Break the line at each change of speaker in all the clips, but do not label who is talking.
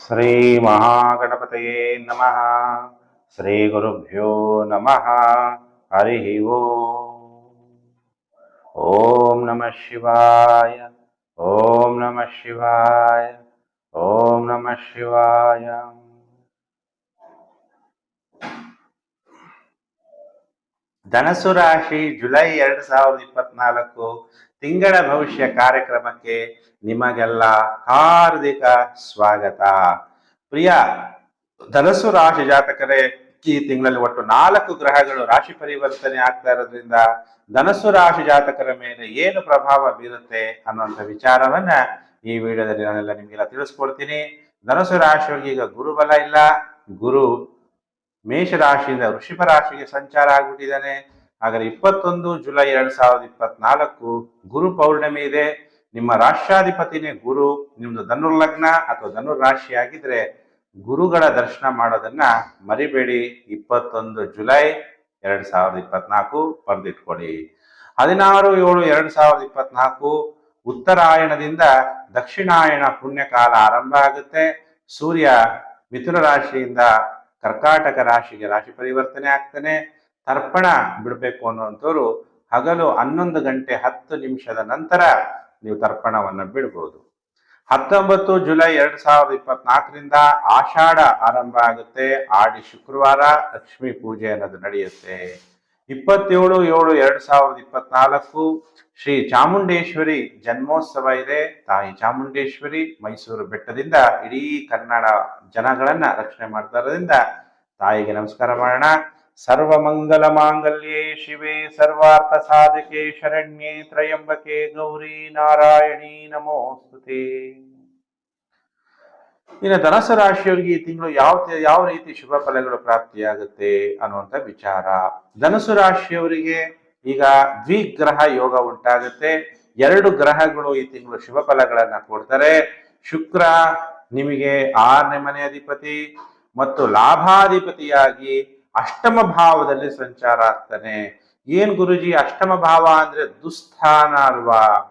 ಶ್ರೀ ಮಹಾಗಣಪತಯೇ ನಮಃ ಶ್ರೀ ಗುರುಭ್ಯೋ ನಮಃ ಹರಿ ಓಂ ಓಂ ನಮಃ ಶಿವಾಯ ಓಂ ನಮಃ ಶಿವಾಯ ಓಂ ನಮಃ ಶಿವಾಯ ಧನಸು ರಾಶಿ ಜುಲೈ ಎರಡ್ ಸಾವಿರದ ಇಪ್ಪತ್ನಾಲ್ಕು ತಿಂಗಳ ಭವಿಷ್ಯ ಕಾರ್ಯಕ್ರಮಕ್ಕೆ ನಿಮಗೆಲ್ಲ ಹಾರ್ದಿಕ ಸ್ವಾಗತ. ಪ್ರಿಯ ಧನಸ್ಸು ರಾಶಿ ಜಾತಕರೇ, ಈ ತಿಂಗಳಲ್ಲಿ ಒಟ್ಟು ನಾಲ್ಕು ಗ್ರಹಗಳು ರಾಶಿ ಪರಿವರ್ತನೆ ಆಗ್ತಾ ಇರೋದ್ರಿಂದ ಧನಸ್ಸು ರಾಶಿ ಜಾತಕರ ಮೇಲೆ ಏನು ಪ್ರಭಾವ ಬೀರುತ್ತೆ ಅನ್ನುವಂಥ ವಿಚಾರವನ್ನ ಈ ವಿಡಿಯೋದಲ್ಲಿ ನಾನೆಲ್ಲ ನಿಮಗೆಲ್ಲ ತಿಳಿಸ್ಕೊಡ್ತೀನಿ. ಧನಸ್ಸು ರಾಶಿಯವರಿಗೆ ಈಗ ಗುರುಬಲ ಇಲ್ಲ. ಗುರು ಮೇಷ ರಾಶಿಯಿಂದ ವೃಷಭ ರಾಶಿಗೆ ಸಂಚಾರ ಆಗ್ಬಿಟ್ಟಿದ್ದಾನೆ. ಹಾಗಾದ್ರೆ ಇಪ್ಪತ್ತೊಂದು ಜುಲೈ ಎರಡ್ ಸಾವಿರದ ಇಪ್ಪತ್ನಾಲ್ಕು ಗುರು ಪೌರ್ಣಮಿ ಇದೆ. ನಿಮ್ಮ ರಾಷ್ಟ್ರಾಧಿಪತಿನೇ ಗುರು, ನಿಮ್ದು ಧನುರ್ ಲಗ್ನ ಅಥವಾ ಧನುರ್ ರಾಶಿ ಆಗಿದ್ರೆ ಗುರುಗಳ ದರ್ಶನ ಮಾಡೋದನ್ನ ಮರಿಬೇಡಿ. ಇಪ್ಪತ್ತೊಂದು ಜುಲೈ ಎರಡ್ ಸಾವಿರದ ಇಪ್ಪತ್ನಾಲ್ಕು ಬರೆದಿಟ್ಕೊಳ್ಳಿ ಹದಿನಾರು ಏಳು ಎರಡ್ ಸಾವಿರದ ಇಪ್ಪತ್ನಾಲ್ಕು ಉತ್ತರಾಯಣದಿಂದ ದಕ್ಷಿಣಾಯಣ ಪುಣ್ಯಕಾಲ ಆರಂಭ ಆಗುತ್ತೆ. ಸೂರ್ಯ ಮಿಥುನ ರಾಶಿಯಿಂದ ಕರ್ಕಾಟಕ ರಾಶಿಗೆ ರಾಶಿ ಪರಿವರ್ತನೆ ಆಗ್ತಾನೆ. ತರ್ಪಣ ಬಿಡಬೇಕು ಅನ್ನುವಂಥವ್ರು ಹಗಲು ಹನ್ನೊಂದು ಗಂಟೆ ಹತ್ತು ನಿಮಿಷದ ನಂತರ ನೀವು ತರ್ಪಣವನ್ನು ಬಿಡ್ಬೋದು. ಹತ್ತೊಂಬತ್ತು ಜುಲೈ ಎರಡ್ ಸಾವಿರದ ಇಪ್ಪತ್ನಾಲ್ಕರಿಂದ ಆಷಾಢ ಆರಂಭ ಆಗುತ್ತೆ. ಆಡಿ ಶುಕ್ರವಾರ ಲಕ್ಷ್ಮಿ ಪೂಜೆ ಅನ್ನೋದು ನಡೆಯುತ್ತೆ. ಇಪ್ಪತ್ತೇಳು ಏಳು ಎರಡ್ ಸಾವಿರದ ಇಪ್ಪತ್ನಾಲ್ಕು ಶ್ರೀ ಚಾಮುಂಡೇಶ್ವರಿ ಜನ್ಮೋತ್ಸವ ಇದೆ. ತಾಯಿ ಚಾಮುಂಡೇಶ್ವರಿ ಮೈಸೂರು ಬೆಟ್ಟದಿಂದ ಇಡೀ ಕನ್ನಡ ಜನಗಳನ್ನ ರಕ್ಷಣೆ ಮಾಡ್ತಾ ಇರೋದ್ರಿಂದ ತಾಯಿಗೆ ನಮಸ್ಕಾರ ಮಾಡೋಣ. ಸರ್ವಮಂಗಲ ಮಾಂಗಲ್ಯೇ ಶಿವೆ ಸರ್ವಾರ್ಥ ಸಾಧಕೆ ಶರಣ್ಯೆ ತ್ರಯಂಬಕೆ ಗೌರಿ ನಾರಾಯಣಿ ನಮೋಸ್ತುತೆ. ಇನ್ನು ಧನಸು ರಾಶಿಯವರಿಗೆ ಈ ತಿಂಗಳು ಯಾವ ಯಾವ ರೀತಿ ಶುಭ ಫಲಗಳು ಪ್ರಾಪ್ತಿಯಾಗುತ್ತೆ ಅನ್ನುವಂಥ ವಿಚಾರ. ಧನಸು ರಾಶಿಯವರಿಗೆ ಈಗ ದ್ವಿಗ್ರಹ ಯೋಗ ಉಂಟಾಗುತ್ತೆ. ಎರಡು ಗ್ರಹಗಳು ಈ ತಿಂಗಳು ಶುಭ ಫಲಗಳನ್ನ ಕೊಡ್ತಾರೆ. ಶುಕ್ರ ನಿಮಗೆ ಆರನೇ ಮನೆ ಅಧಿಪತಿ ಮತ್ತು ಲಾಭಾಧಿಪತಿಯಾಗಿ ಅಷ್ಟಮ ಭಾವದಲ್ಲಿ ಸಂಚಾರ ಆಗ್ತಾನೆ. ಏನ್ ಗುರುಜಿ ಅಷ್ಟಮ ಭಾವ ಅಂದ್ರೆ ದುಸ್ಥಾನ ಅಲ್ವಾ?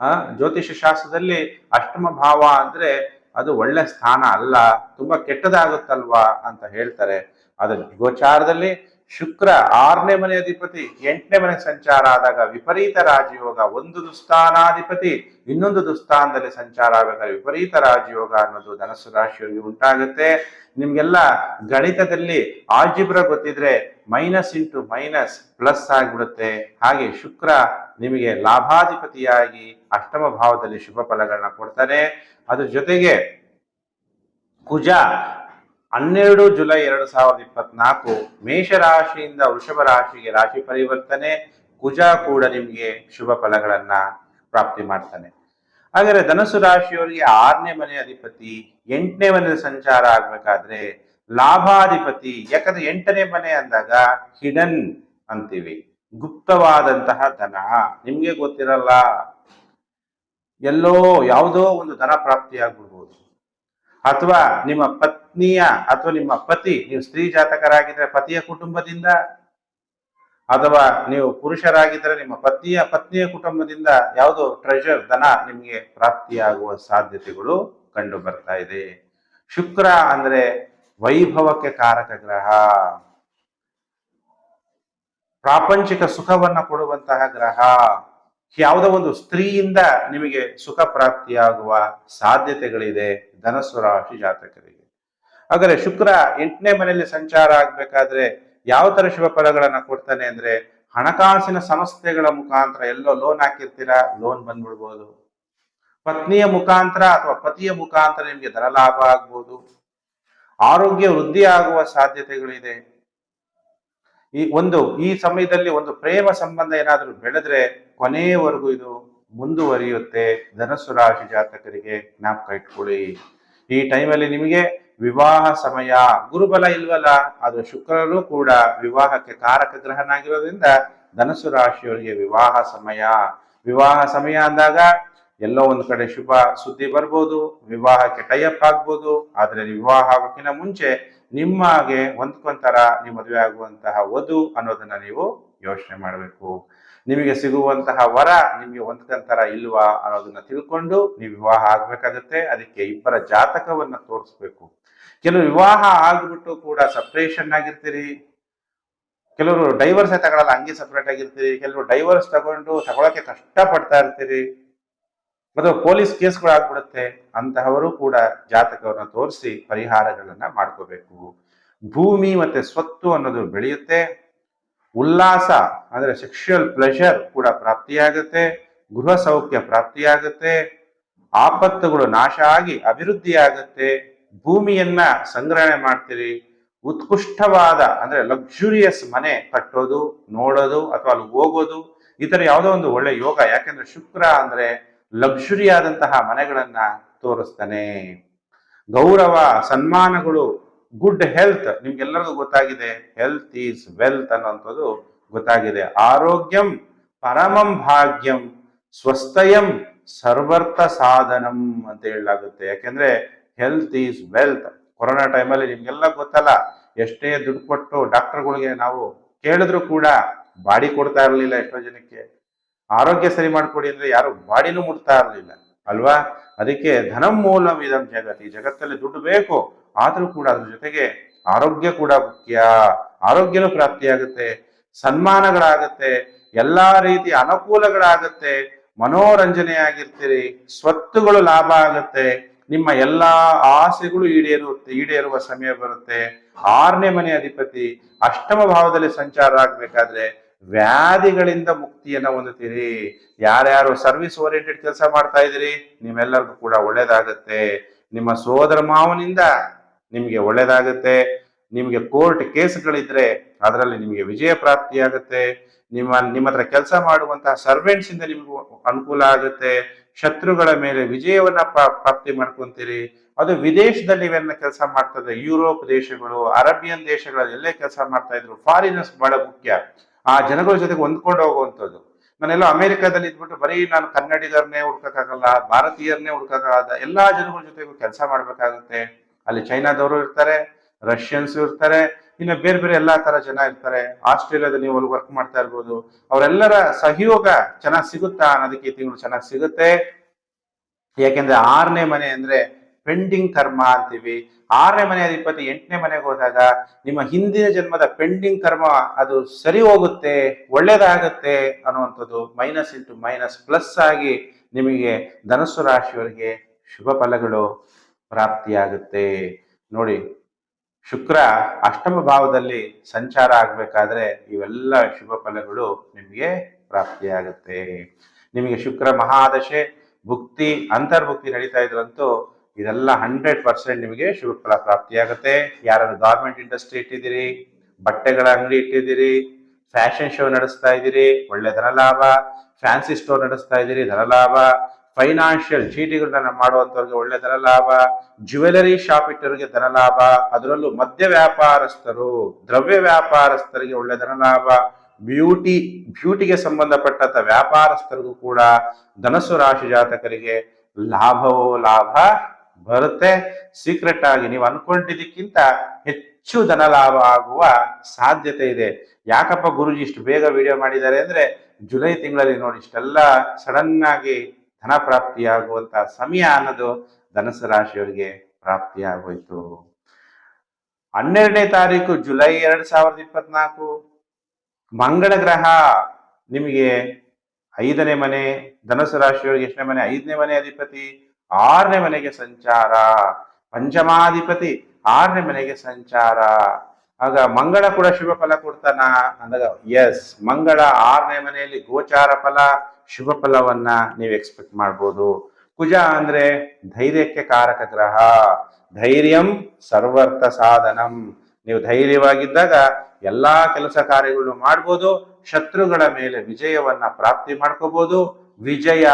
ಆ, ಜ್ಯೋತಿಷ ಶಾಸ್ತ್ರದಲ್ಲಿ ಅಷ್ಟಮ ಭಾವ ಅಂದ್ರೆ ಅದು ಒಳ್ಳೆ ಸ್ಥಾನ ಅಲ್ಲ, ತುಂಬಾ ಕೆಟ್ಟದಾಗುತ್ತಲ್ವಾ ಅಂತ ಹೇಳ್ತಾರೆ. ಅದು ಗೋಚಾರದಲ್ಲಿ ಶುಕ್ರ ಆರನೇ ಮನೆ ಅಧಿಪತಿ, ಎಂಟನೇ ಮನೆ ಸಂಚಾರ ಆದಾಗ ವಿಪರೀತ ರಾಜಯೋಗ, ಒಂದು ದುಸ್ಥಾನಾಧಿಪತಿ, ಇನ್ನೊಂದು ದುಸ್ಥಾನದಲ್ಲಿ ಸಂಚಾರ ಆಗಬೇಕಾದ್ರೆ ವಿಪರೀತ ರಾಜಯೋಗ ಅನ್ನೋದು ಧನಸ್ಸು ರಾಶಿಯವರಿಗೆ ಉಂಟಾಗುತ್ತೆ. ನಿಮ್ಗೆಲ್ಲ ಗಣಿತದಲ್ಲಿ ಆಜಿಬ್ರ ಗೊತ್ತಿದ್ರೆ ಮೈನಸ್ ಇಂಟು ಮೈನಸ್ ಪ್ಲಸ್ ಆಗಿಬಿಡುತ್ತೆ. ಹಾಗೆ ಶುಕ್ರ ನಿಮಗೆ ಲಾಭಾಧಿಪತಿಯಾಗಿ ಅಷ್ಟಮ ಭಾವದಲ್ಲಿ ಶುಭ ಫಲಗಳನ್ನ ಕೊಡ್ತಾರೆ. ಅದ್ರ ಜೊತೆಗೆ ಕುಜ ಹನ್ನೆರಡು ಜುಲೈ ಎರಡು ಸಾವಿರದ ಇಪ್ಪತ್ನಾಲ್ಕು ಮೇಷ ರಾಶಿಯಿಂದ ವೃಷಭ ರಾಶಿಗೆ ರಾಶಿ ಪರಿವರ್ತನೆ, ಕುಜ ಕೂಡ ನಿಮಗೆ ಶುಭ ಫಲಗಳನ್ನ ಪ್ರಾಪ್ತಿ ಮಾಡ್ತಾನೆ. ಹಾಗಾದ್ರೆ ಧನಸ್ಸು ರಾಶಿಯವರಿಗೆ ಆರನೇ ಮನೆ ಅಧಿಪತಿ, ಎಂಟನೇ ಮನೆ ಸಂಚಾರ ಆಗ್ಬೇಕಾದ್ರೆ ಲಾಭಾಧಿಪತಿ, ಯಾಕಂದ್ರೆ ಎಂಟನೇ ಮನೆ ಅಂದಾಗ ಹಿಡನ್ ಅಂತೀವಿ, ಗುಪ್ತವಾದಂತಹ ಧನ. ನಿಮ್ಗೆ ಗೊತ್ತಿರಲ್ಲ, ಎಲ್ಲೋ ಯಾವುದೋ ಒಂದು ಧನ ಪ್ರಾಪ್ತಿಯಾಗ್ಬಿಡ್ಬೋದು ಅಥವಾ ನಿಮ್ಮ ಪತ್ನಿಯ ಅಥವಾ ನಿಮ್ಮ ಪತಿ, ನೀವು ಸ್ತ್ರೀ ಜಾತಕರಾಗಿದ್ರೆ ಪತಿಯ ಕುಟುಂಬದಿಂದ ಅಥವಾ ನೀವು ಪುರುಷರಾಗಿದ್ದರೆ ನಿಮ್ಮ ಪತ್ನಿಯ ಪತ್ನಿಯ ಕುಟುಂಬದಿಂದ ಯಾವುದೋ ಟ್ರೆಜರ್ ಧನ ನಿಮಗೆ ಪ್ರಾಪ್ತಿಯಾಗುವ ಸಾಧ್ಯತೆಗಳು ಕಂಡು ಬರ್ತಾ ಇದೆ. ಶುಕ್ರ ಅಂದ್ರೆ ವೈಭವಕ್ಕೆ ಕಾರಕ ಗ್ರಹ. ಪ್ರಾಪಂಚಿಕ ಸುಖವನ್ನ ಕೊಡುವಂತಹ ಗ್ರಹ. ಯಾವುದೋ ಒಂದು ಸ್ತ್ರೀಯಿಂದ ನಿಮಗೆ ಸುಖ ಪ್ರಾಪ್ತಿಯಾಗುವ ಸಾಧ್ಯತೆಗಳಿದೆ ಧನಸ್ಸು ರಾಶಿ ಜಾತಕರಿಗೆ. ಹಾಗಾದ್ರೆ ಶುಕ್ರ ಎಂಟನೇ ಮನೆಯಲ್ಲಿ ಸಂಚಾರ ಆಗ್ಬೇಕಾದ್ರೆ ಯಾವ ತರ ಶುಭ ಫಲಗಳನ್ನ ಕೊಡ್ತಾನೆ ಅಂದ್ರೆ ಹಣಕಾಸಿನ ಸಂಸ್ಥೆಗಳ ಮುಖಾಂತರ ಎಲ್ಲೋ ಲೋನ್ ಹಾಕಿರ್ತೀರಾ ಲೋನ್ ಬಂದ್ಬಿಡ್ಬೋದು. ಪತ್ನಿಯ ಮುಖಾಂತರ ಅಥವಾ ಪತಿಯ ಮುಖಾಂತರ ನಿಮ್ಗೆ ಧನ ಲಾಭ ಆಗ್ಬೋದು. ಆರೋಗ್ಯ ವೃದ್ಧಿ ಆಗುವ ಸಾಧ್ಯತೆಗಳಿದೆ. ಈ ಒಂದು, ಈ ಸಮಯದಲ್ಲಿ ಒಂದು ಪ್ರೇಮ ಸಂಬಂಧ ಏನಾದರೂ ಬೆಳೆದ್ರೆ ಕೊನೆಯವರೆಗೂ ಇದು ಮುಂದುವರಿಯುತ್ತೆ. ಧನಸ್ಸು ರಾಶಿ ಜಾತಕರಿಗೆ ಜ್ಞಾಪಕ ಇಟ್ಕೊಳ್ಳಿ. ಈ ಟೈಮಲ್ಲಿ ನಿಮಗೆ ವಿವಾಹ ಸಮಯ. ಗುರುಬಲ ಇಲ್ವಲ್ಲ, ಅದು ಶುಕ್ರರು ಕೂಡ ವಿವಾಹಕ್ಕೆ ಕಾರಕ ಗ್ರಹನಾಗಿರೋದ್ರಿಂದ ಧನಸ್ಸು ರಾಶಿಯವರಿಗೆ ವಿವಾಹ ಸಮಯ. ವಿವಾಹ ಸಮಯ ಅಂದಾಗ ಎಲ್ಲೋ ಒಂದು ಕಡೆ ಶುಭ ಸುದ್ದಿ ಬರ್ಬೋದು, ವಿವಾಹಕ್ಕೆ ಟೈಅಪ್ ಆಗ್ಬೋದು, ಆದರೆ ವಿವಾಹ ಆಗೋಕ್ಕಿಂತ ಮುಂಚೆ ನಿಮ್ಮಗೆ ಹೊಂದ್ಕೊಂತಾರ ನೀವು ಮದುವೆ ಆಗುವಂತಹ ವಧು ಅನ್ನೋದನ್ನ ನೀವು ಯೋಚನೆ ಮಾಡಬೇಕು. ನಿಮಗೆ ಸಿಗುವಂತಹ ವರ ನಿಮಗೆ ಹೊಂದ್ಕೊಂತಾರ ಇಲ್ವಾ ಅನ್ನೋದನ್ನ ತಿಳ್ಕೊಂಡು ನೀವು ವಿವಾಹ ಆಗ್ಬೇಕಾಗತ್ತೆ. ಅದಕ್ಕೆ ಇಬ್ಬರ ಜಾತಕವನ್ನ ತೋರಿಸ್ಬೇಕು. ಕೆಲವು ವಿವಾಹ ಆಗ್ಬಿಟ್ಟು ಕೂಡ ಸಪ್ರೇಷನ್ ಆಗಿರ್ತೀರಿ. ಕೆಲವರು ಡೈವರ್ಸ್ ತಗೊಳಲ್ಲ, ಹಂಗೆ ಸಪ್ರೇಟ್ ಆಗಿರ್ತೀರಿ. ಕೆಲವರು ಡೈವರ್ಸ್ ತಗೊಂಡು ತಗೊಳಕ್ಕೆ ಕಷ್ಟ ಪಡ್ತಾ ಇರ್ತೀರಿ. ಮತ್ತು ಪೊಲೀಸ್ ಕೇಸ್ಗಳು ಆಗ್ಬಿಡುತ್ತೆ. ಅಂತಹವರು ಕೂಡ ಜಾತಕವನ್ನು ತೋರಿಸಿ ಪರಿಹಾರಗಳನ್ನ ಮಾಡ್ಕೋಬೇಕು. ಭೂಮಿ ಮತ್ತೆ ಸ್ವತ್ತು ಅನ್ನೋದು ಬೆಳೆಯುತ್ತೆ. ಉಲ್ಲಾಸ ಅಂದ್ರೆ ಸೆಕ್ಷುಯಲ್ ಪ್ಲೆಷರ್ ಕೂಡ ಪ್ರಾಪ್ತಿಯಾಗುತ್ತೆ. ಗೃಹ ಸೌಖ್ಯ ಪ್ರಾಪ್ತಿಯಾಗುತ್ತೆ. ಆಪತ್ತುಗಳು ನಾಶ ಆಗಿ ಅಭಿವೃದ್ಧಿ ಆಗುತ್ತೆ ಭೂಮಿಯನ್ನ ಸಂಗ್ರಹಣೆ ಮಾಡ್ತೀರಿ. ಉತ್ಕೃಷ್ಟವಾದ ಅಂದ್ರೆ ಲಕ್ಸುರಿಯಸ್ ಮನೆ ಕಟ್ಟೋದು, ನೋಡೋದು ಅಥವಾ ಅಲ್ಲಿ ಹೋಗೋದು, ಈ ತರ ಯಾವುದೋ ಒಂದು ಒಳ್ಳೆ ಯೋಗ. ಯಾಕೆಂದ್ರೆ ಶುಕ್ರ ಅಂದ್ರೆ ಲಕ್ಸುರಿ ಆದಂತಹ ಮನೆಗಳನ್ನ ತೋರಿಸ್ತಾನೆ. ಗೌರವ, ಸನ್ಮಾನಗಳು ಗುಡ್ ಹೆಲ್ತ್ ನಿಮ್ಗೆಲ್ಲರಿಗೂ ಗೊತ್ತಾಗಿದೆ. ಹೆಲ್ತ್ ಈಸ್ ವೆಲ್ತ್ ಅನ್ನೋಂಥದ್ದು ಗೊತ್ತಾಗಿದೆ. ಆರೋಗ್ಯಂ ಪರಮಂ ಭಾಗ್ಯಂ ಸ್ವಸ್ಥಯಂ ಸರ್ವರ್ಥ ಸಾಧನಂ ಅಂತ ಹೇಳಲಾಗುತ್ತೆ. ಯಾಕೆಂದ್ರೆ ಹೆಲ್ತ್ ಈಸ್ ವೆಲ್ತ್ ಕೊರೋನಾ ಟೈಮಲ್ಲಿ ನಿಮ್ಗೆಲ್ಲ ಗೊತ್ತಲ್ಲ, ಎಷ್ಟೇ ದುಡ್ಡು ಕೊಟ್ಟು ಡಾಕ್ಟರ್ಗಳಿಗೆ ನಾವು ಕೇಳಿದ್ರು ಕೂಡ ಬಾಡಿ ಕೊಡ್ತಾ ಇರಲಿಲ್ಲ ಎಷ್ಟೋ ಜನಕ್ಕೆ. ಆರೋಗ್ಯ ಸರಿ ಮಾಡ್ಕೊಡಿ ಅಂದ್ರೆ ಯಾರು ಬಾಡಿನೂ ಮುಟ್ತಾ ಇರಲಿಲ್ಲ, ಅಲ್ವಾ? ಅದಕ್ಕೆ ಧನ ಮೂಲಂ ಇದಂ ಜಗತ್. ಈ ಜಗತ್ತಲ್ಲಿ ದುಡ್ಡು ಬೇಕು, ಆದರೂ ಕೂಡ ಅದ್ರ ಜೊತೆಗೆ ಆರೋಗ್ಯ ಕೂಡ ಮುಖ್ಯ. ಆರೋಗ್ಯನೂ ಪ್ರಾಪ್ತಿಯಾಗುತ್ತೆ, ಸನ್ಮಾನಗಳಾಗತ್ತೆ, ಎಲ್ಲಾ ರೀತಿ ಅನುಕೂಲಗಳಾಗತ್ತೆ. ಮನೋರಂಜನೆ ಆಗಿರ್ತೀರಿ ಸ್ವತ್ತುಗಳು ಲಾಭ ಆಗತ್ತೆ. ನಿಮ್ಮ ಎಲ್ಲಾ ಆಸೆಗಳು ಈಡೇರು ಈಡೇರುವ ಸಮಯ ಬರುತ್ತೆ. ಆರನೇ ಮನೆ ಅಧಿಪತಿ ಅಷ್ಟಮ ಭಾವದಲ್ಲಿ ಸಂಚಾರ ಆಗ್ಬೇಕಾದ್ರೆ ವ್ಯಾಧಿಗಳಿಂದ ಮುಕ್ತಿಯನ್ನ ಹೊಂದುತ್ತೀರಿ. ಯಾರ್ಯಾರು ಸರ್ವಿಸ್ ಓರಿಯೆಂಟೆಡ್ ಕೆಲಸ ಮಾಡ್ತಾ ಇದ್ದೀರಿ, ನಿಮ್ಮೆಲ್ಲರಿಗೂ ಕೂಡ ಒಳ್ಳೇದಾಗುತ್ತೆ. ನಿಮ್ಮ ಸೋದರ ಮಾವನಿಂದ ನಿಮಗೆ ಒಳ್ಳೇದಾಗುತ್ತೆ. ನಿಮಗೆ ಕೋರ್ಟ್ ಕೇಸ್ಗಳಿದ್ರೆ ಅದರಲ್ಲಿ ನಿಮಗೆ ವಿಜಯ ಪ್ರಾಪ್ತಿಯಾಗುತ್ತೆ. ನಿಮ್ಮ ನಿಮ್ಮ ಹತ್ರ ಕೆಲಸ ಮಾಡುವಂತಹ ಸರ್ವೆಂಟ್ಸ್ ಇಂದ ನಿಮಗೂ ಅನುಕೂಲ ಆಗುತ್ತೆ. ಶತ್ರುಗಳ ಮೇಲೆ ವಿಜಯವನ್ನ ಪ್ರಾ- ಪ್ರಾಪ್ತಿ ಮಾಡ್ಕೊಂತೀರಿ. ಅದು ವಿದೇಶದಲ್ಲಿ ಇವೆಲ್ಲ ಕೆಲಸ ಮಾಡ್ತದೆ. ಯುರೋಪ್ ದೇಶಗಳು, ಅರಬಿಯನ್ ದೇಶಗಳಲ್ಲಿ ಎಲ್ಲೇ ಕೆಲಸ ಮಾಡ್ತಾ ಇದ್ರು. ಫಾರಿನರ್ಸ್ ಬಹಳ ಮುಖ್ಯ. ಆ ಜನಗಳ ಜೊತೆಗೆ ಹೊಂದ್ಕೊಂಡು ಹೋಗುವಂಥದ್ದು. ನಾನೆಲ್ಲ ಅಮೆರಿಕಾದಲ್ಲಿ ಇದ್ಬಿಟ್ಟು ಬರೀ ನಾನು ಕನ್ನಡಿಗರನ್ನೇ ಹುಡ್ಕಕ್ಕಾಗಲ್ಲ, ಭಾರತೀಯರನ್ನೇ ಹುಡ್ಕಕ್ಕಾಗಲ್ಲ, ಎಲ್ಲಾ ಜನಗಳ ಜೊತೆಗೂ ಕೆಲಸ ಮಾಡ್ಬೇಕಾಗುತ್ತೆ. ಅಲ್ಲಿ ಚೈನಾದವರು ಇರ್ತಾರೆ, ರಷ್ಯನ್ಸ್ ಇರ್ತಾರೆ ಇನ್ನು ಬೇರೆ ಬೇರೆ ಎಲ್ಲಾ ತರ ಜನ ಇರ್ತಾರೆ. ಆಸ್ಟ್ರೇಲಿಯಾದಲ್ಲಿ ನೀವು ವರ್ಕ್ ಮಾಡ್ತಾ ಇರ್ಬೋದು. ಅವರೆಲ್ಲರ ಸಹಯೋಗ ಚೆನ್ನಾಗಿ ಸಿಗುತ್ತಾ ಅನ್ನೋದಕ್ಕೆ ಈ ತಿಂಗಳು ಚೆನ್ನಾಗಿ ಸಿಗುತ್ತೆ. ಯಾಕೆಂದ್ರೆ ಆರನೇ ಮನೆ ಅಂದ್ರೆ ಪೆಂಡಿಂಗ್ ಕರ್ಮ ಅಂತೀವಿ. ಆರನೇ ಮನೆ ಅಧಿಪತಿ ಎಂಟನೇ ಮನೆಗೆ ಹೋದಾಗ ನಿಮ್ಮ ಹಿಂದಿನ ಜನ್ಮದ ಪೆಂಡಿಂಗ್ ಕರ್ಮ ಅದು ಸರಿ ಹೋಗುತ್ತೆ, ಒಳ್ಳೇದಾಗುತ್ತೆ ಅನ್ನುವಂಥದ್ದು ಮೈನಸ್ ಇಂಟು ಮೈನಸ್ ಪ್ಲಸ್ ಆಗಿ ನಿಮಗೆ ಧನಸ್ಸು ರಾಶಿಯವರಿಗೆ ಶುಭ ಫಲಗಳು ಪ್ರಾಪ್ತಿಯಾಗುತ್ತೆ. ನೋಡಿ ಶುಕ್ರ ಅಷ್ಟಮ ಭಾವದಲ್ಲಿ ಸಂಚಾರ ಆಗ್ಬೇಕಾದ್ರೆ ಇವೆಲ್ಲ ಶುಭ ಫಲಗಳು ನಿಮಗೆ ಪ್ರಾಪ್ತಿಯಾಗುತ್ತೆ. ನಿಮಗೆ ಶುಕ್ರ ಮಹಾದಶೆ, ಭುಕ್ತಿ, ಅಂತರ್ಭುಕ್ತಿ ನಡೀತಾ ಇದ್ರಂತೂ ಇದೆಲ್ಲ ಹಂಡ್ರೆಡ್ ಪರ್ಸೆಂಟ್ ನಿಮಗೆ ಶುಭ ಫಲ ಪ್ರಾಪ್ತಿಯಾಗುತ್ತೆ. ಯಾರಾದ್ರೂ ಗಾರ್ಮೆಂಟ್ ಇಂಡಸ್ಟ್ರಿ ಇಟ್ಟಿದ್ದೀರಿ, ಬಟ್ಟೆಗಳ ಅಂಗಡಿ ಇಟ್ಟಿದ್ದೀರಿ ಫ್ಯಾಷನ್ ಶೋ ನಡೆಸ್ತಾ ಇದ್ದೀರಿ, ಒಳ್ಳೆ ಧನಲಾಭ. ಫ್ಯಾನ್ಸಿ ಸ್ಟೋರ್ ನಡೆಸ್ತಾ ಇದ್ದೀರಿ, ಧನಲಾಭ. ಫೈನಾನ್ಷಿಯಲ್ ಚೀಟಿಗಳನ್ನ ಮಾಡುವಂಥವ್ರಿಗೆ ಒಳ್ಳೆ ಧನಲಾಭ ಜ್ಯುವೆಲರಿ ಶಾಪ್ ಇಟ್ಟವರಿಗೆ ಧನಲಾಭ ಅದರಲ್ಲೂ ಮದ್ಯ ವ್ಯಾಪಾರಸ್ಥರು, ದ್ರವ್ಯ ವ್ಯಾಪಾರಸ್ಥರಿಗೆ ಒಳ್ಳೆ ಧನಲಾಭ ಬ್ಯೂಟಿ ಬ್ಯೂಟಿಗೆ ಸಂಬಂಧಪಟ್ಟಂತ ವ್ಯಾಪಾರಸ್ಥರಿಗೂ ಕೂಡ ಧನಸ್ಸು ರಾಶಿ ಜಾತಕರಿಗೆ ಲಾಭವೋ ಲಾಭ ಬರುತ್ತೆ. ಸೀಕ್ರೆಟ್ ಆಗಿ ನೀವು ಅನ್ಕೊಂಡಿದ್ದಕ್ಕಿಂತ ಹೆಚ್ಚು ಧನ ಲಾಭ ಆಗುವ ಸಾಧ್ಯತೆ ಇದೆ. ಯಾಕಪ್ಪ ಗುರುಜಿ ಇಷ್ಟು ಬೇಗ ವಿಡಿಯೋ ಮಾಡಿದ್ದಾರೆ ಅಂದ್ರೆ ಜುಲೈ ತಿಂಗಳಲ್ಲಿ ನೋಡಿ ಇಷ್ಟೆಲ್ಲ ಸಡನ್ ಆಗಿ ಧನ ಪ್ರಾಪ್ತಿಯಾಗುವಂತ ಸಮಯ ಅನ್ನೋದು ಧನಸು ರಾಶಿಯವರಿಗೆ ಪ್ರಾಪ್ತಿಯಾಗೋಯ್ತು. ಹನ್ನೆರಡನೇ ತಾರೀಕು ಜುಲೈ ಎರಡ್ ಸಾವಿರದ ಇಪ್ಪತ್ನಾಲ್ಕು. ಮಂಗಳ ಗ್ರಹ ನಿಮಗೆ ಐದನೇ ಮನೆ ಧನಸು ರಾಶಿಯವರಿಗೆ ಎಷ್ಟನೇ ಮನೆ, ಐದನೇ ಮನೆ ಅಧಿಪತಿ, ಆರನೇ ಮನೆಗೆ ಸಂಚಾರ, ಪಂಚಮಾಧಿಪತಿ, ಆರನೇ ಮನೆಗೆ ಸಂಚಾರ. ಆಗ ಮಂಗಳ ಕೂಡ ಶುಭ ಫಲ ಕೊಡ್ತಾನ? ಅಂದಾಗ ಎಸ್ ಮಂಗಳ ಆರನೇ ಮನೆಯಲ್ಲಿ ಗೋಚಾರ ಫಲ ಶುಭ ಫಲವನ್ನ ನೀವು ಎಕ್ಸ್ಪೆಕ್ಟ್ ಮಾಡ್ಬೋದು. ಕುಜ ಅಂದ್ರೆ ಧೈರ್ಯಕ್ಕೆ ಕಾರಕ ಗ್ರಹ. ಧೈರ್ಯಂ ಸರ್ವರ್ಥ ಸಾಧನಂ. ನೀವು ಧೈರ್ಯವಾಗಿದ್ದಾಗ ಎಲ್ಲಾ ಕೆಲಸ ಕಾರ್ಯಗಳನ್ನು ಮಾಡ್ಬೋದು, ಶತ್ರುಗಳ ಮೇಲೆ ವಿಜಯವನ್ನ ಪ್ರಾಪ್ತಿ ಮಾಡ್ಕೋಬಹುದು ವಿಜಯ,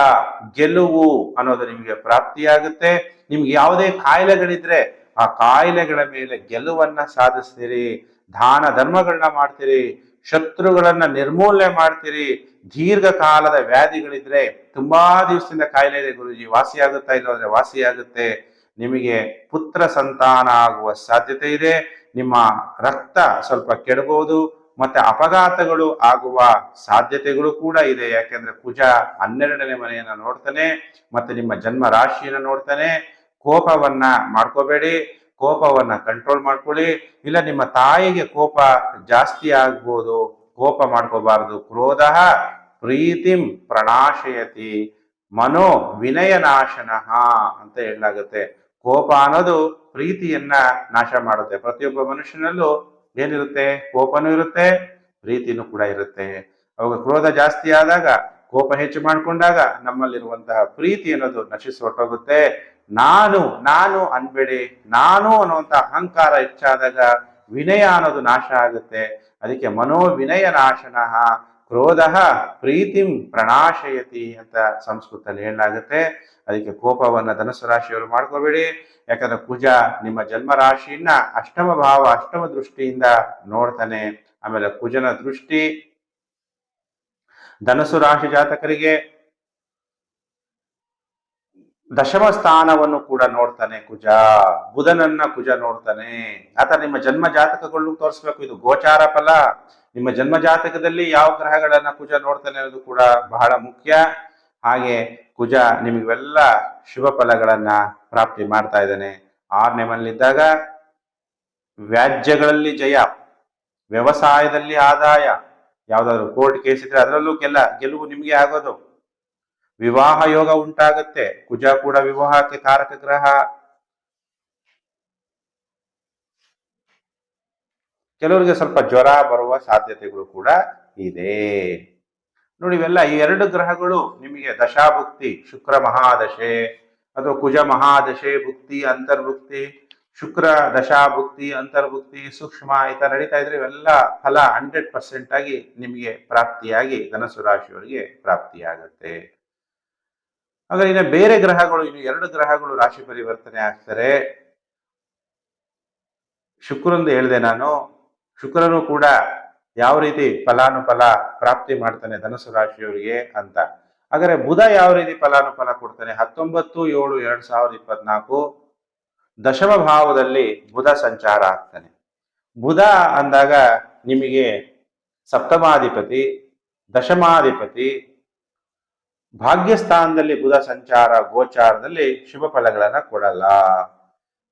ಗೆಲುವು ಅನ್ನೋದು ನಿಮಗೆ ಪ್ರಾಪ್ತಿಯಾಗುತ್ತೆ. ನಿಮ್ಗೆ ಯಾವುದೇ ಕಾಯಿಲೆಗಳಿದ್ರೆ ಆ ಕಾಯಿಲೆಗಳ ಮೇಲೆ ಗೆಲುವನ್ನ ಸಾಧಿಸ್ತೀರಿ, ದಾನ ಧರ್ಮಗಳನ್ನ ಮಾಡ್ತೀರಿ, ಶತ್ರುಗಳನ್ನ ನಿರ್ಮೂಲನೆ ಮಾಡ್ತೀರಿ ದೀರ್ಘಕಾಲದ ವ್ಯಾಧಿಗಳಿದ್ರೆ ತುಂಬಾ ದಿವಸದಿಂದ ಕಾಯಿಲೆ ಇದೆ ಗುರುಜಿ. ವಾಸಿಯಾಗುತ್ತಾ ಇಲ್ಲ ವಾಸಿಯಾಗುತ್ತೆ. ನಿಮಗೆ ಪುತ್ರ ಸಂತಾನ ಆಗುವ ಸಾಧ್ಯತೆ ಇದೆ. ನಿಮ್ಮ ರಕ್ತ ಸ್ವಲ್ಪ ಕೆಡಬಹುದು ಮತ್ತೆ ಅಪಘಾತಗಳು ಆಗುವ ಸಾಧ್ಯತೆಗಳು ಕೂಡ ಇದೆ. ಯಾಕೆಂದ್ರೆ ಕುಜ ಹನ್ನೆರಡನೇ ಮನೆಯನ್ನ ನೋಡ್ತಾನೆ, ಮತ್ತೆ ನಿಮ್ಮ ಜನ್ಮ ರಾಶಿಯನ್ನ ನೋಡ್ತಾನೆ. ಕೋಪವನ್ನ ಮಾಡ್ಕೋಬೇಡಿ, ಕೋಪವನ್ನ ಕಂಟ್ರೋಲ್ ಮಾಡ್ಕೊಳ್ಳಿ. ಇಲ್ಲ ನಿಮ್ಮ ತಾಯಿಗೆ ಕೋಪ ಜಾಸ್ತಿ ಆಗ್ಬೋದು, ಕೋಪ ಮಾಡ್ಕೋಬಾರದು, ಕ್ರೋಧ ಪ್ರೀತಿಂ ಪ್ರಣಾಶಯತಿ ಮನೋ ವಿನಯನಾಶನ ಅಂತ ಹೇಳಲಾಗುತ್ತೆ. ಕೋಪ ಅನ್ನೋದು ಪ್ರೀತಿಯನ್ನ ನಾಶ ಮಾಡುತ್ತೆ. ಪ್ರತಿಯೊಬ್ಬ ಮನುಷ್ಯನಲ್ಲೂ ಏನಿರುತ್ತೆ? ಕೋಪನೂ ಇರುತ್ತೆ, ಪ್ರೀತಿನೂ ಕೂಡ ಇರುತ್ತೆ. ಅವಾಗ ಕ್ರೋಧ ಜಾಸ್ತಿ ಆದಾಗ, ಕೋಪ ಹೆಚ್ಚು ಮಾಡಿಕೊಂಡಾಗ ನಮ್ಮಲ್ಲಿರುವಂತಹ ಪ್ರೀತಿ ಅನ್ನೋದು ನಶಿಸಿ ಹೊರಟೋಗುತ್ತೆ. ನಾನು ನಾನು ಅನ್ಬೇಡಿ, ನಾನು ಅನ್ನುವಂತ ಅಹಂಕಾರ ಹೆಚ್ಚಾದಾಗ ವಿನಯ ಅನ್ನೋದು ನಾಶ ಆಗುತ್ತೆ. ಅದಕ್ಕೆ ಮನೋ ನಾಶನ ನಾಶನಃ ಕ್ರೋಧ ಪ್ರೀತಿಂ ಪ್ರಣಾಶಯತಿ ಅಂತ ಸಂಸ್ಕೃತದಲ್ಲಿ ಹೇಳಲಾಗುತ್ತೆ. ಅದಕ್ಕೆ ಕೋಪವನ್ನ ಧನಸ್ಸು ರಾಶಿಯವರು ಮಾಡ್ಕೋಬೇಡಿ. ಯಾಕಂದ್ರೆ ಕುಜ ನಿಮ್ಮ ಜನ್ಮ ರಾಶಿಯನ್ನ ಅಷ್ಟಮ ಭಾವ, ಅಷ್ಟಮ ದೃಷ್ಟಿಯಿಂದ ನೋಡ್ತಾನೆ. ಆಮೇಲೆ ಕುಜನ ದೃಷ್ಟಿ ಧನಸ್ಸು ರಾಶಿ ಜಾತಕರಿಗೆ ದಶಮ ಸ್ಥಾನವನ್ನು ಕೂಡ ನೋಡ್ತಾನೆ ಕುಜ. ಬುಧನನ್ನ ಕುಜ ನೋಡ್ತಾನೆ. ಆತ ನಿಮ್ಮ ಜನ್ಮ ಜಾತಕಗಳು ತೋರಿಸ್ಬೇಕು. ಇದು ಗೋಚಾರ ಫಲ. ನಿಮ್ಮ ಜನ್ಮ ಜಾತಕದಲ್ಲಿ ಯಾವ ಗ್ರಹಗಳನ್ನ ಕುಜ ನೋಡ್ತಾನೆ ಅನ್ನೋದು ಕೂಡ ಬಹಳ ಮುಖ್ಯ. ಹಾಗೆ ಕುಜ ನಿಮಗೆಲ್ಲ ಶುಭ ಫಲಗಳನ್ನ ಪ್ರಾಪ್ತಿ ಮಾಡ್ತಾ ಇದ್ದಾನೆ. ಆರನೇ ಮನೆಯಲ್ಲಿದ್ದಾಗ ವ್ಯಾಜ್ಯಗಳಲ್ಲಿ ಜಯ, ವ್ಯವಸಾಯದಲ್ಲಿ ಆದಾಯ, ಯಾವ್ದಾದ್ರು ಕೋರ್ಟ್ ಕೇಸ್ ಇದ್ರೆ ಅದರಲ್ಲೂ ಕೆಲ, ಗೆಲುವು ನಿಮಗೆ ಆಗೋದು. ವಿವಾಹ ಯೋಗ ಉಂಟಾಗತ್ತೆ. ಕುಜ ಕೂಡ ವಿವಾಹಕ್ಕೆ ಕಾರಕ ಗ್ರಹ. ಕೆಲವರಿಗೆ ಸ್ವಲ್ಪ ಜ್ವರ ಬರುವ ಸಾಧ್ಯತೆಗಳು ಕೂಡ ಇದೆ. ನೋಡಿ, ಇವೆಲ್ಲ ಈ ಎರಡು ಗ್ರಹಗಳು ನಿಮಗೆ ದಶಾಭುಕ್ತಿ, ಶುಕ್ರ ಮಹಾದಶೆ ಅಥವಾ ಕುಜ ಮಹಾದಶೆ ಭುಕ್ತಿ, ಅಂತರ್ಭುಕ್ತಿ, ಶುಕ್ರ ದಶಾಭುಕ್ತಿ, ಅಂತರ್ಭುಕ್ತಿ, ಸೂಕ್ಷ್ಮ ಈ ಥರ ನಡೀತಾ ಇದ್ರೆ ಇವೆಲ್ಲ ಫಲ ಹಂಡ್ರೆಡ್ ಪರ್ಸೆಂಟ್ ಆಗಿ ನಿಮಗೆ ಪ್ರಾಪ್ತಿಯಾಗಿ ಧನಸು ರಾಶಿಯವರಿಗೆ ಪ್ರಾಪ್ತಿಯಾಗತ್ತೆ. ಹಾಗಾದ್ರೆ ಇನ್ನು ಬೇರೆ ಗ್ರಹಗಳು, ಇನ್ನು ಎರಡು ಗ್ರಹಗಳು ರಾಶಿ ಪರಿವರ್ತನೆ ಆಗ್ತಾರೆ. ಶುಕ್ರಂದು ಹೇಳಿದೆ ನಾನು ಶುಕ್ರನು ಕೂಡ ಯಾವ ರೀತಿ ಫಲಾನುಫಲ ಪ್ರಾಪ್ತಿ ಮಾಡ್ತಾನೆ ಧನುಸು ರಾಶಿಯವರಿಗೆ ಅಂತ. ಆದರೆ ಬುಧ ಯಾವ ರೀತಿ ಫಲಾನುಫಲ ಕೊಡ್ತಾನೆ? ಹತ್ತೊಂಬತ್ತು, ಏಳು, ಎರಡ್ ಸಾವಿರದ ಇಪ್ಪತ್ನಾಲ್ಕು ದಶಮ ಭಾವದಲ್ಲಿ ಬುಧ ಸಂಚಾರ ಆಗ್ತಾನೆ. ಬುಧ ಅಂದಾಗ ನಿಮಗೆ ಸಪ್ತಮಾಧಿಪತಿ, ದಶಮಾಧಿಪತಿ, ಭಾಗ್ಯಸ್ಥಾನದಲ್ಲಿ ಬುಧ ಸಂಚಾರ, ಗೋಚಾರದಲ್ಲಿ ಶುಭ ಫಲಗಳನ್ನ ಕೊಡಲ್ಲ.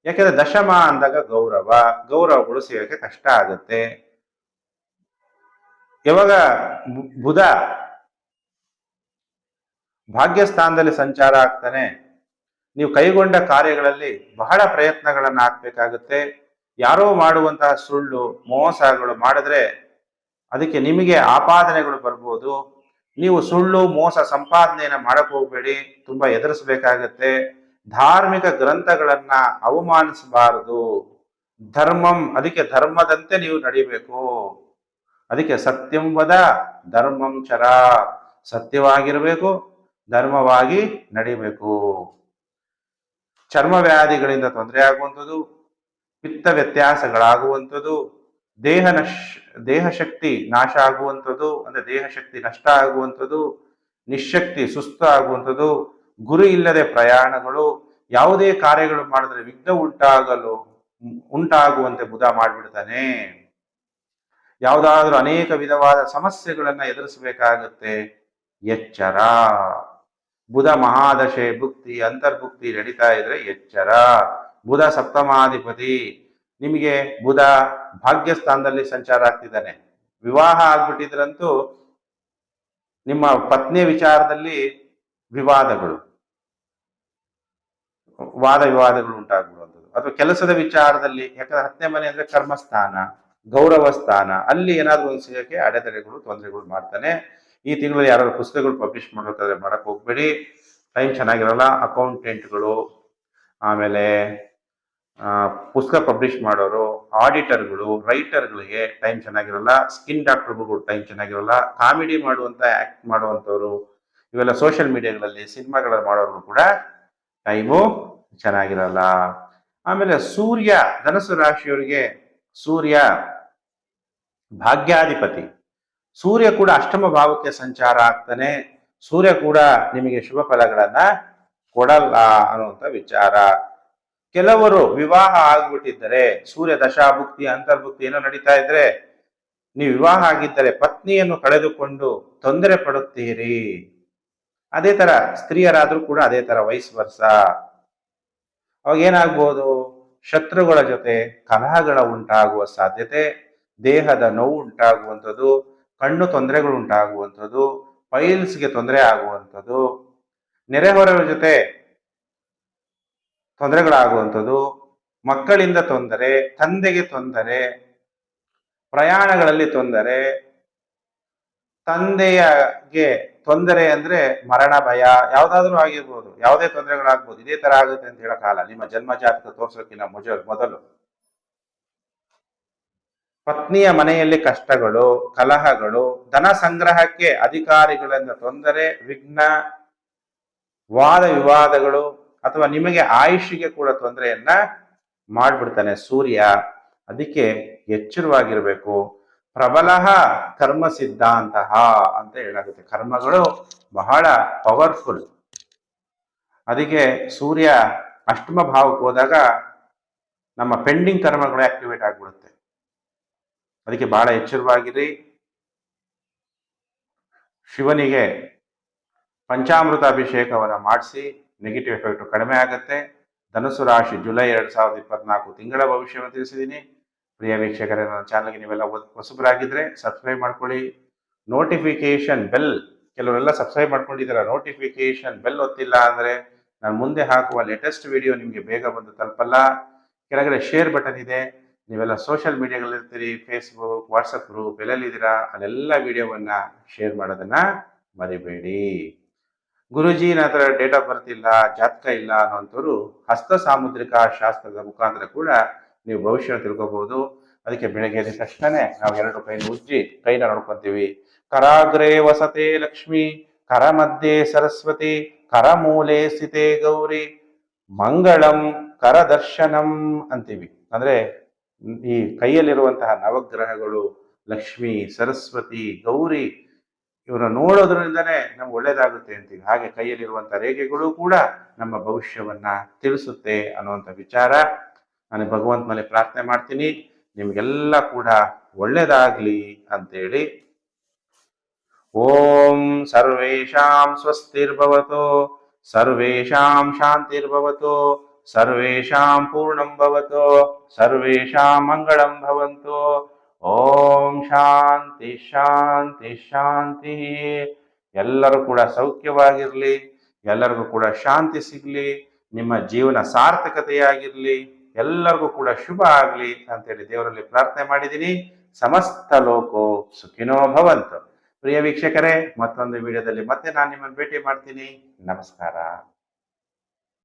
ಯಾಕೆಂದ್ರೆ ದಶಮ ಅಂದಾಗ ಗೌರವ, ಗೌರವಗಳು ಸಿಗಕ್ಕೆ ಕಷ್ಟ ಆಗುತ್ತೆ. ಯಾವಾಗ ಬುಧ ಭಾಗ್ಯಸ್ಥಾನದಲ್ಲಿ ಸಂಚಾರ ಆಗ್ತಾನೆ, ನೀವು ಕೈಗೊಂಡ ಕಾರ್ಯಗಳಲ್ಲಿ ಬಹಳ ಪ್ರಯತ್ನಗಳನ್ನ ಹಾಕ್ಬೇಕಾಗುತ್ತೆ ಯಾರೋ ಮಾಡುವಂತಹ ಸುಳ್ಳು, ಮೋಸಗಳು ಮಾಡಿದ್ರೆ ಅದಕ್ಕೆ ನಿಮಗೆ ಆಪಾದನೆಗಳು ಬರ್ಬೋದು. ನೀವು ಸುಳ್ಳು, ಮೋಸ, ಸಂಪಾದನೆಯನ್ನ ಮಾಡಕ್ ಹೋಗ್ಬೇಡಿ, ತುಂಬಾ ಎದುರಿಸಬೇಕಾಗತ್ತೆ. ಧಾರ್ಮಿಕ ಗ್ರಂಥಗಳನ್ನ ಅವಮಾನಿಸಬಾರದು. ಧರ್ಮಂ, ಅದಕ್ಕೆ ಧರ್ಮದಂತೆ ನೀವು ನಡಿಬೇಕು. ಅದಕ್ಕೆ ಸತ್ಯಂ ವದ, ಧರ್ಮಂ ಚರ. ಸತ್ಯವಾಗಿರಬೇಕು, ಧರ್ಮವಾಗಿ ನಡಿಬೇಕು. ಚರ್ಮ ವ್ಯಾಧಿಗಳಿಂದ ತೊಂದರೆ ಆಗುವಂಥದ್ದು, ಪಿತ್ತ ವ್ಯತ್ಯಾಸಗಳಾಗುವಂಥದ್ದು, ದೇಹ ನಶ್, ದೇಹ ಶಕ್ತಿ ನಾಶ ಆಗುವಂಥದ್ದು, ಅಂದ್ರೆ ದೇಹ ಶಕ್ತಿ ನಷ್ಟ ಆಗುವಂಥದ್ದು, ನಿಶಕ್ತಿ ಸುಸ್ತ ಆಗುವಂಥದ್ದು ಗುರಿ ಇಲ್ಲದೆ ಪ್ರಯಾಣಗಳು ಯಾವುದೇ ಕಾರ್ಯಗಳು ಮಾಡಿದ್ರೆ ವಿಘ್ನ ಉಂಟಾಗಲು, ಉಂಟಾಗುವಂತೆ ಬುಧ ಮಾಡಿಬಿಡ್ತಾನೆ. ಯಾವುದಾದ್ರೂ ಅನೇಕ ವಿಧವಾದ ಸಮಸ್ಯೆಗಳನ್ನ ಎದುರಿಸಬೇಕಾಗುತ್ತೆ. ಎಚ್ಚರ. ಬುಧ ಮಹಾದಶೆ, ಭುಕ್ತಿ, ಅಂತರ್ಭುಕ್ತಿ ನಡೀತಾ ಇದ್ರೆ ಎಚ್ಚರ. ಬುಧ ಸಪ್ತಮಾಧಿಪತಿ, ನಿಮಗೆ ಬುಧ ಭಾಗ್ಯಸ್ಥಾನದಲ್ಲಿ ಸಂಚಾರ ಆಗ್ತಿದ್ದಾನೆ. ವಿವಾಹ ಆಗ್ಬಿಟ್ಟಿದ್ರಂತೂ ನಿಮ್ಮ ಪತ್ನಿ ವಿಚಾರದಲ್ಲಿ ವಿವಾದಗಳು. ವಾದ ವಿವಾದಗಳು ಉಂಟಾಗುವಂಥದ್ದು ಅಥವಾ ಕೆಲಸದ ವಿಚಾರದಲ್ಲಿ ಯಾಕಂದ್ರೆ ಹತ್ತನೇ ಮನೆ ಅಂದ್ರೆ ಕರ್ಮಸ್ಥಾನ, ಗೌರವ ಸ್ಥಾನ, ಅಲ್ಲಿ ಏನಾದರೂ ಒಂದು ಸಿಗಕ್ಕೆ ಅಡೆತಡೆಗಳು, ತೊಂದರೆಗಳು ಮಾಡ್ತಾನೆ. ಈ ತಿಂಗಳಲ್ಲಿ ಯಾರಾದ್ರು ಪುಸ್ತಕಗಳು ಪಬ್ಲಿಷ್ ಮಾಡ್ಬೇಕಾದ್ರೆ ಮಾಡಕ್ ಹೋಗ್ಬೇಡಿ. ಟೈಮ್ ಚೆನ್ನಾಗಿರಲ್ಲ ಅಕೌಂಟೆಂಟ್ಗಳು ಆಮೇಲೆ ಪುಸ್ತಕ ಪಬ್ಲಿಷ್ ಮಾಡೋರು ಆಡಿಟರ್ಗಳು ರೈಟರ್ಗಳಿಗೆ ಟೈಮ್ ಚೆನ್ನಾಗಿರಲ್ಲ ಸ್ಕಿನ್ ಡಾಕ್ಟರ್ಗಳು ಟೈಮ್ ಚೆನ್ನಾಗಿರಲ್ಲ ಕಾಮಿಡಿ ಮಾಡುವಂತ ಆಕ್ಟ್ ಮಾಡುವಂಥವ್ರು, ಇವೆಲ್ಲ ಸೋಷಿಯಲ್ ಮೀಡಿಯಾಗಳಲ್ಲಿ ಸಿನಿಮಾಗಳಲ್ಲಿ ಮಾಡೋರು ಕೂಡ ಟೈಮು ಚೆನ್ನಾಗಿರಲ್ಲ. ಆಮೇಲೆ ಸೂರ್ಯ ಧನಸು ರಾಶಿಯವರಿಗೆ ಸೂರ್ಯ ಭಾಗ್ಯಾಧಿಪತಿ. ಸೂರ್ಯ ಕೂಡ ಅಷ್ಟಮ ಭಾವಕ್ಕೆ ಸಂಚಾರ ಆಗ್ತಾನೆ. ಸೂರ್ಯ ಕೂಡ ನಿಮಗೆ ಶುಭ ಫಲಗಳನ್ನ ಕೊಡಲ್ಲ ಅನ್ನುವಂಥ ವಿಚಾರ. ಕೆಲವರು ವಿವಾಹ ಆಗ್ಬಿಟ್ಟಿದ್ದರೆ, ಸೂರ್ಯ ದಶಾಭುಕ್ತಿ, ಅಂತರ್ಭುಕ್ತಿ ಏನೋ ನಡೀತಾ ಇದ್ರೆ, ನೀವು ವಿವಾಹ ಆಗಿದ್ದರೆ ಪತ್ನಿಯನ್ನು ಕಳೆದುಕೊಂಡು ತೊಂದರೆ ಪಡುತ್ತೀರಿ. ಅದೇ ತರ ಸ್ತ್ರೀಯರಾದ್ರೂ ಕೂಡ ಅದೇ ತರ ವಯಸ್ಸು ವರ್ಷ ಅವಾಗ ಏನಾಗ್ಬೋದು? ಶತ್ರುಗಳ ಜೊತೆ ಕಲಹಗಳ ಉಂಟಾಗುವ ಸಾಧ್ಯತೆ, ದೇಹದ ನೋವು ಉಂಟಾಗುವಂಥದ್ದು, ಕಣ್ಣು ತೊಂದರೆಗಳು ಉಂಟಾಗುವಂಥದ್ದು ಪೈಲ್ಸ್ಗೆ ತೊಂದರೆ ಆಗುವಂಥದ್ದು, ನೆರೆಹೊರೆಯವರ ಜೊತೆ ತೊಂದರೆಗಳಾಗುವಂಥದ್ದು, ಮಕ್ಕಳಿಂದ ತೊಂದರೆ, ತಂದೆಗೆ ತೊಂದರೆ, ಪ್ರಯಾಣಗಳಲ್ಲಿ ತೊಂದರೆ ತಂದೆಯಗೆ ತೊಂದರೆ ಅಂದ್ರೆ ಮರಣ, ಭಯ, ಯಾವ್ದಾದ್ರು ಆಗಿರ್ಬೋದು, ಯಾವುದೇ ತೊಂದರೆಗಳಾಗ್ಬೋದು, ಇದೇ ತರ ಆಗುತ್ತೆ ಅಂತ ಹೇಳಕ್ಕಾಗಲ್ಲ ನಿಮ್ಮ ಜನ್ಮ ಜಾತಕ ತೋರ್ಸೋಕಿನ ಮುಜ, ಮೊದಲು. ಪತ್ನಿಯ ಮನೆಯಲ್ಲಿ ಕಷ್ಟಗಳು, ಕಲಹಗಳು, ಧನ ಸಂಗ್ರಹಕ್ಕೆ ಅಧಿಕಾರಿಗಳಿಂದ ತೊಂದರೆ, ವಿಘ್ನ, ವಾದ ವಿವಾದಗಳು, ಅಥವಾ ನಿಮಗೆ ಆಯುಷಿಗೆ ಕೂಡ ತೊಂದರೆಯನ್ನ ಮಾಡ್ಬಿಡ್ತಾನೆ ಸೂರ್ಯ. ಅದಕ್ಕೆ ಎಚ್ಚರವಾಗಿರ್ಬೇಕು. ಪ್ರಬಲ ಕರ್ಮ ಸಿದ್ಧಾಂತ ಅಂತ ಹೇಳಾಗುತ್ತೆ. ಕರ್ಮಗಳು ಬಹಳ ಪವರ್ಫುಲ್ ಅದಕ್ಕೆ ಸೂರ್ಯ ಅಷ್ಟಮ ಭಾವಕ್ಕೆ ಹೋದಾಗ ನಮ್ಮ ಪೆಂಡಿಂಗ್ ಕರ್ಮಗಳು ಆಕ್ಟಿವೇಟ್ ಆಗಿಬಿಡುತ್ತೆ. ಅದಕ್ಕೆ ಬಹಳ ಎಚ್ಚರವಾಗಿರಿ. ಶಿವನಿಗೆ ಪಂಚಾಮೃತ ಅಭಿಷೇಕವನ್ನು ಮಾಡಿಸಿ ನೆಗೆಟಿವ್ ಎಫೆಕ್ಟ್ ಕಡಿಮೆ ಆಗುತ್ತೆ. ಧನುಸು ರಾಶಿ ಜುಲೈ ಎರಡ್ ಸಾವಿರದ ಇಪ್ಪತ್ನಾಲ್ಕು ತಿಂಗಳ ಭವಿಷ್ಯವನ್ನು ತಿಳಿಸಿದ್ದೀನಿ ಪ್ರಿಯ ವೀಕ್ಷಕರೇ, ನನ್ನ ಚಾನಲ್ಗೆ ನೀವೆಲ್ಲ ಹೊಸ- ಹೊಸಬರಾಗಿದ್ರೆ ಸಬ್ಸ್ಕ್ರೈಬ್ ಮಾಡ್ಕೊಳ್ಳಿ. ನೋಟಿಫಿಕೇಶನ್ ಬೆಲ್ ಕೆಲವರೆಲ್ಲ ಸಬ್ಸ್ಕ್ರೈಬ್ ಮಾಡ್ಕೊಂಡಿದ್ದೀರ? ನೋಟಿಫಿಕೇಶನ್ ಬೆಲ್ ಒತ್ತಿಲ್ಲ ಅಂದರೆ ನಾನು ಮುಂದೆ ಹಾಕುವ ಲೇಟೆಸ್ಟ್ ವಿಡಿಯೋ ನಿಮಗೆ ಬೇಗ ಬಂದು ತಲುಪಲ್ಲ. ಕೆಳಗಡೆ ಶೇರ್ ಬಟನ್ ಇದೆ. ನೀವೆಲ್ಲ ಸೋಷಿಯಲ್ ಮೀಡಿಯಾಗಳಿರ್ತೀರಿ ಫೇಸ್ಬುಕ್ ವಾಟ್ಸಪ್ ಗ್ರೂಪ್ ಎಲ್ಲೆಲ್ಲಿದ್ದೀರಾ? ಅಲ್ಲೆಲ್ಲ ವಿಡಿಯೋವನ್ನು ಶೇರ್ ಮಾಡೋದನ್ನು ಮರಿಬೇಡಿ. ಗುರುಜಿ, ನನ್ನ ಹತ್ರ ಡೇಟ್ ಆಫ್ ಬರ್ತ್ ಇಲ್ಲ, ಜಾತಕ ಇಲ್ಲ ಅನ್ನೋಂಥವ್ರು ಹಸ್ತ ಸಾಮುದ್ರಿಕ ಶಾಸ್ತ್ರದ ಮುಖಾಂತರ ಕೂಡ ನೀವು ಭವಿಷ್ಯ ತಿಳ್ಕೋಬಹುದು. ಅದಕ್ಕೆ ಬೆಳಗ್ಗೆ ಎದ್ದ ತಕ್ಷಣನೇ ನಾವು ಎರಡು ಕೈನ ಉಜ್ಜಿ ಕೈನ ನೋಡ್ಕೊಂತೀವಿ. ಕರಾಗ್ರೆ ವಸತೆ ಲಕ್ಷ್ಮಿ ಕರ ಮಧ್ಯೆ ಸರಸ್ವತಿ ಕರ ಮೂಲೆ ಸ್ಥಿತೆ ಗೌರಿ, ಮಂಗಳಂ ಕರದರ್ಶನಂ ಅಂತೀವಿ. ಅಂದ್ರೆ ಈ ಕೈಯಲ್ಲಿರುವಂತಹ ನವಗ್ರಹಗಳು, ಲಕ್ಷ್ಮಿ, ಸರಸ್ವತಿ, ಗೌರಿ ಇವರ ನೋಡೋದ್ರಿಂದನೇ ನಮ್ಗೆ ಒಳ್ಳೇದಾಗುತ್ತೆ ಅಂತೀವಿ. ಹಾಗೆ ಕೈಯಲ್ಲಿರುವಂತಹ ರೇಖೆಗಳು ಕೂಡ ನಮ್ಮ ಭವಿಷ್ಯವನ್ನ ತಿಳಿಸುತ್ತೆ ಅನ್ನುವಂಥ ವಿಚಾರ. ನಾನು ಭಗವಂತ ಮೇಲೆ ಪ್ರಾರ್ಥನೆ ಮಾಡ್ತೀನಿ. ನಿಮಗೆಲ್ಲ ಕೂಡ ಒಳ್ಳೇದಾಗ್ಲಿ ಅಂತೇಳಿ. ಓಂ ಸರ್ವೇಷಾಂ ಸ್ವಸ್ತಿರ್ಭವತು, ಸರ್ವೇಷಾಂ ಶಾಂತಿರ್ಭವತು, ಸರ್ವೇಷಾಂ ಪೂರ್ಣಂ ಭವತು, ಸರ್ವೇಷಾಂ ಮಂಗಳಂ ಭವಂತು. ಓಂ ಶಾಂತಿ ಶಾಂತಿ ಶಾಂತಿ. ಎಲ್ಲರೂ ಕೂಡ ಸೌಖ್ಯವಾಗಿರ್ಲಿ, ಎಲ್ಲರಿಗೂ ಕೂಡ ಶಾಂತಿ ಸಿಗ್ಲಿ, ನಿಮ್ಮ ಜೀವನ ಸಾರ್ಥಕತೆಯಾಗಿರ್ಲಿ. ಎಲ್ಲರಿಗೂ ಕೂಡ ಶುಭ ಆಗಲಿ ಅಂತೇಳಿ ದೇವರಲ್ಲಿ ಪ್ರಾರ್ಥನೆ ಮಾಡಿದ್ದೀನಿ. ಸಮಸ್ತ ಲೋಕೋ ಸುಖಿನೋ ಭವಂತು. ಪ್ರಿಯ ವೀಕ್ಷಕರೇ, ಮತ್ತೊಂದು ವಿಡಿಯೋದಲ್ಲಿ ಮತ್ತೆ ನಾನು ನಿಮ್ಮನ್ನು ಭೇಟಿ ಮಾಡ್ತೀನಿ. ನಮಸ್ಕಾರ.